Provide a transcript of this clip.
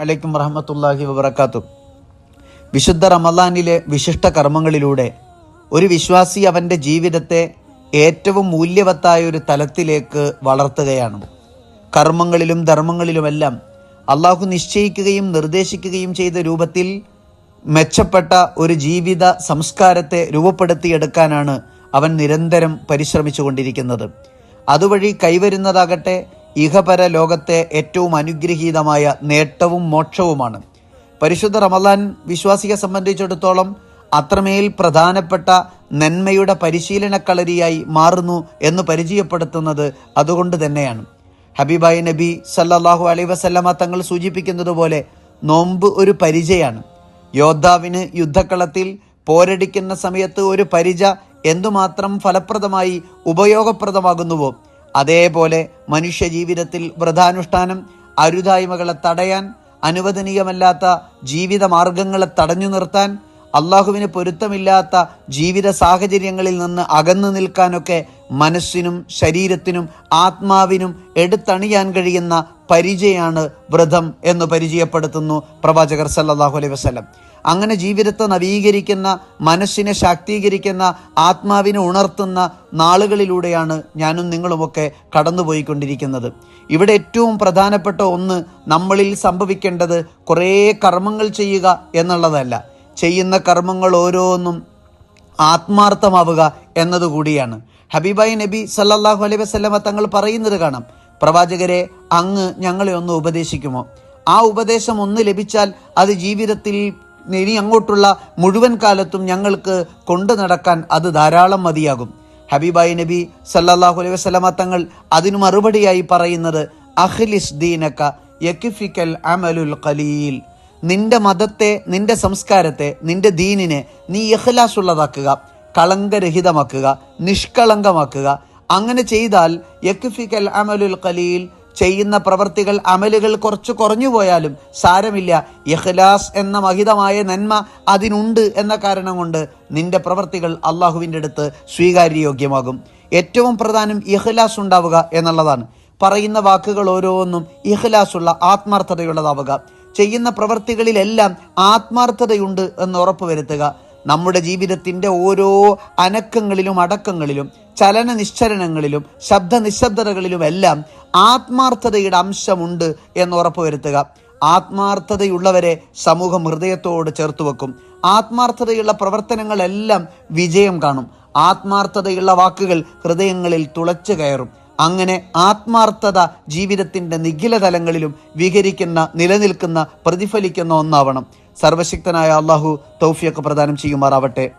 അലൈക്കും വറഹമത്തല്ലാഹി വബർക്കാത്തു വിശുദ്ധ റമദാനിലെ വിശിഷ്ട കർമ്മങ്ങളിലൂടെ ഒരു വിശ്വാസി അവന്റെ ജീവിതത്തെ ഏറ്റവും മൂല്യവത്തായ ഒരു തലത്തിലേക്ക് വളർത്തുകയാണ്. കർമ്മങ്ങളിലും ധർമ്മങ്ങളിലുമെല്ലാം അള്ളാഹു നിശ്ചയിക്കുകയും നിർദ്ദേശിക്കുകയും ചെയ്ത രൂപത്തിൽ മെച്ചപ്പെട്ട ഒരു ജീവിത സംസ്കാരത്തെ രൂപപ്പെടുത്തിയെടുക്കാനാണ് അവൻ നിരന്തരം പരിശ്രമിച്ചുകൊണ്ടിരിക്കുന്നത്. അതുവഴി കൈവരുന്നതാകട്ടെ ഇഹപര ലോകത്തെ ഏറ്റവും അനുഗ്രഹീതമായ നേട്ടവും മോക്ഷവുമാണ്. പരിശുദ്ധ റമദാൻ വിശ്വാസിയെ സംബന്ധിച്ചിടത്തോളം അത്രമേൽ പ്രധാനപ്പെട്ട നന്മയുടെ പരിശീലനക്കളരിയായി മാറുന്നു എന്ന് പരിചയപ്പെടുത്തുന്നത് അതുകൊണ്ട് തന്നെയാണ്. ഹബീബായി നബി സല്ലാഹു അലൈ വസല്ലമ തങ്ങൾ സൂചിപ്പിക്കുന്നത് പോലെ നോമ്പ് ഒരു പരിചയാണ്. യോദ്ധാവിന് യുദ്ധക്കളത്തിൽ പോരടിക്കുന്ന സമയത്ത് ഒരു പരിച എന്തുമാത്രം ഫലപ്രദമായി ഉപയോഗപ്രദമാകുന്നുവോ അതേപോലെ മനുഷ്യജീവിതത്തിൽ വ്രതാനുഷ്ഠാനം അരുതായ്മകളെ തടയാൻ അനുവദനീയമല്ലാത്ത ജീവിത മാർഗങ്ങളെ തടഞ്ഞു നിർത്താൻ അള്ളാഹുവിന് പൊരുത്തമില്ലാത്ത ജീവിത സാഹചര്യങ്ങളിൽ നിന്ന് അകന്നു നിൽക്കാനൊക്കെ മനസ്സിനും ശരീരത്തിനും ആത്മാവിനും എടുത്തണിയാൻ കഴിയുന്ന പരിചയാണ് വ്രതം എന്ന് പരിചയപ്പെടുത്തുന്നു പ്രവാചകർ സല്ലാഹു അലൈഹി വസ്ലം അങ്ങനെ ജീവിതത്തെ നവീകരിക്കുന്ന മനസ്സിനെ ശാക്തീകരിക്കുന്ന ആത്മാവിനെ ഉണർത്തുന്ന നാളുകളിലൂടെയാണ് ഞാനും നിങ്ങളുമൊക്കെ കടന്നുപോയിക്കൊണ്ടിരിക്കുന്നത്. ഇവിടെ ഏറ്റവും പ്രധാനപ്പെട്ട ഒന്ന് നമ്മളിൽ സംഭവിക്കേണ്ടത് കുറേ കർമ്മങ്ങൾ ചെയ്യുക എന്നുള്ളതല്ല. ചെയ്യുന്ന കർമ്മങ്ങൾ ഓരോന്നും ആത്മാർത്ഥമാവുക എന്നതുകൂടിയാണ്. ഹബീബായി നബി സല്ലാഹു അലൈ വസ്ലമ തങ്ങൾ പറയുന്നത് കാണാം. പ്രവാചകരെ അങ്ങ് ഞങ്ങളെ ഒന്ന് ഉപദേശിക്കുമോ? ആ ഉപദേശം ഒന്ന് ലഭിച്ചാൽ അത് ജീവിതത്തിൽ ഇനി അങ്ങോട്ടുള്ള മുഴുവൻ കാലത്തും ഞങ്ങൾക്ക് കൊണ്ടു നടക്കാൻ അത് ധാരാളം മതിയാകും. ഹബീബായി നബി സല്ലാഹു അലൈഹി വസ്ലമ തങ്ങൾ അതിനു മറുപടിയായി പറയുന്നത് അഖ്ലിസ് ദീനക യക്കിഫിക്കൽ അമലുൽ ഖലീൽ. നിന്റെ മതത്തെ നിന്റെ സംസ്കാരത്തെ നിന്റെ ദീനിനെ നീ ഇഖ്ലാസ് ഉള്ളതാക്കുക കളങ്കരഹിതമാക്കുക നിഷ്കളങ്കമാക്കുക. അങ്ങനെ ചെയ്താൽ യക്ഫിക്കൽ അമലുൽ ഖലീൽ ചെയ്യുന്ന പ്രവർത്തികൾ അമലുകൾ കുറച്ച് കുറഞ്ഞു പോയാലും സാരമില്ല. ഇഖ്ലാസ് എന്ന മഹിതമായ നന്മ അതിനുണ്ട് എന്ന കാരണം കൊണ്ട് നിന്റെ പ്രവർത്തികൾ അള്ളാഹുവിന്റെ അടുത്ത് സ്വീകാര്യയോഗ്യമാകും. ഏറ്റവും പ്രധാനം ഇഖ്ലാസ് ഉണ്ടാവുക എന്നുള്ളതാണ്. പറയുന്ന വാക്കുകൾ ഓരോന്നും ഇഖ്ലാസുള്ള ആത്മാർത്ഥതയുള്ളതാവുക. ചെയ്യുന്ന പ്രവർത്തികളിലെല്ലാം ആത്മാർത്ഥതയുണ്ട് എന്ന് ഉറപ്പുവരുത്തുക. നമ്മുടെ ജീവിതത്തിന്റെ ഓരോ അനക്കങ്ങളിലും അടക്കങ്ങളിലും ചലന നിശ്ചലനങ്ങളിലും ശബ്ദ നിശബ്ദതകളിലുമെല്ലാം ആത്മാർത്ഥതയുടെ അംശമുണ്ട് എന്ന് ഉറപ്പുവരുത്തുക. ആത്മാർത്ഥതയുള്ളവരെ സമൂഹം ഹൃദയത്തോട് ചേർത്ത് വെക്കും. ആത്മാർത്ഥതയുള്ള പ്രവർത്തനങ്ങളെല്ലാം വിജയം കാണും. ആത്മാർത്ഥതയുള്ള വാക്കുകൾ ഹൃദയങ്ങളിൽ തുളച്ചു കയറും. അങ്ങനെ ആത്മാർത്ഥത ജീവിതത്തിന്റെ നിഖില തലങ്ങളിലും വിഹരിക്കുന്ന നിലനിൽക്കുന്ന പ്രതിഫലിക്കുന്ന ഒന്നാവണം. സർവശക്തനായ അള്ളാഹു തൗഫിയൊക്കെ പ്രദാനം ചെയ്യുമാറാവട്ടെ.